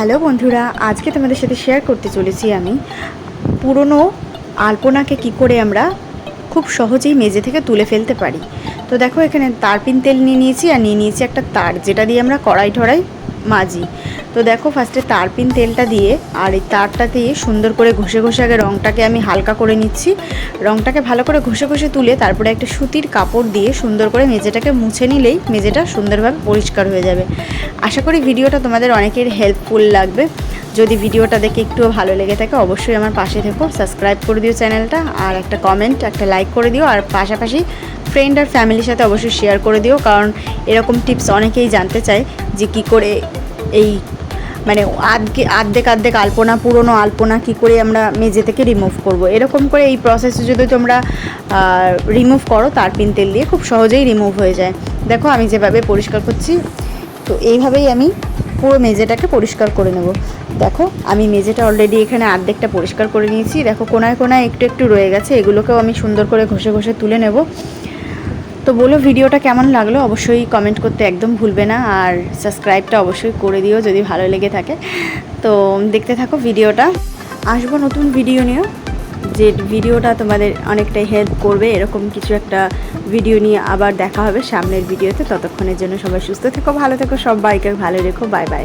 Hello বন্ধুরা, আজকে তোমাদের সাথে শেয়ার করতে চলেছি আমি। পুরনো আলপনাকে কি করে আমরা খুব সহজেই মেজে থেকে তুলে ফেলতে পারি? তো দেখো এখানে তারপিন তেল নিয়ে নিয়েছি আর নিয়ে নিয়েছি একটা তার, যেটা দিয়ে আমরা কড়াই ঠড়াই মাজি। তো দেখো ফার্স্টে তারপিন তেলটা দিয়ে আর এই তারটা দিয়ে সুন্দর করে ঘষে ঘষে আগে রঙটাকে আমি হালকা করে নিচ্ছি। রঙটাকে ভালো করে ঘষে ঘষে তুলে তারপরে একটা সুতির কাপড় দিয়ে সুন্দর করে মেঝেটাকে মুছে নিলেই মেঝেটা সুন্দরভাবে পরিষ্কার হয়ে যাবে। আশা করি ভিডিওটা তোমাদের অনেকের হেল্পফুল লাগবে। যদি ভিডিওটা দেখে একটু ভালো লেগে থাকে, অবশ্যই আমার পাশে থেকো সাবস্ক্রাইব করে দিও চ্যানেলটা আর একটা কমেন্ট একটা লাইক করে দিও। আর পাশাপাশি ফ্রেন্ড আর ফ্যামিলির সাথে অবশ্যই শেয়ার করে দিও, কারণ এরকম টিপস অনেকেই জানতে চায় যে কি করে এই মানে আধকে আর্ধেক আর্ধেক আলপনা, পুরনো আলপনা কি করে আমরা মেঝে থেকে রিমুভ করব? এরকম করে এই প্রসেসে যদি তোমরা রিমুভ করো তারপিন তেল দিয়ে খুব সহজেই রিমুভ হয়ে যায়। দেখো আমি যেভাবে পরিষ্কার করছি, তো এইভাবেই আমি পুরো মেঝেটাকে পরিষ্কার করে নেব। দেখো, আমি মেঝেটা অলরেডি এখানে আর্ধেকটা পরিষ্কার করে নিয়েছি। দেখো, কোনায় কোনায় একটু একটু রয়ে গেছে। এগুলোকেও আমি সুন্দর করে ঘষে ঘষে তুলে নেব। তো বলো, ভিডিওটা কেমন লাগল? অবশ্যই কমেন্ট করতে একদম ভুলবে না। আর সাবস্ক্রাইবটা অবশ্যই করে দিও যদি ভালো লেগে থাকে। তো দেখতে থাকো ভিডিওটা। আসব নতুন ভিডিও নিয়েও। যে ভিডিওটা তোমাদের অনেকটাই হেল্প করবে, এরকম কিছু একটা ভিডিও নিয়ে আবার দেখা হবে সামনের ভিডিওতে ততক্ষণের জন্য সবাই সুস্থ থেকো, ভালো থেকো, সবাইকে ভালো রেখো। Bye bye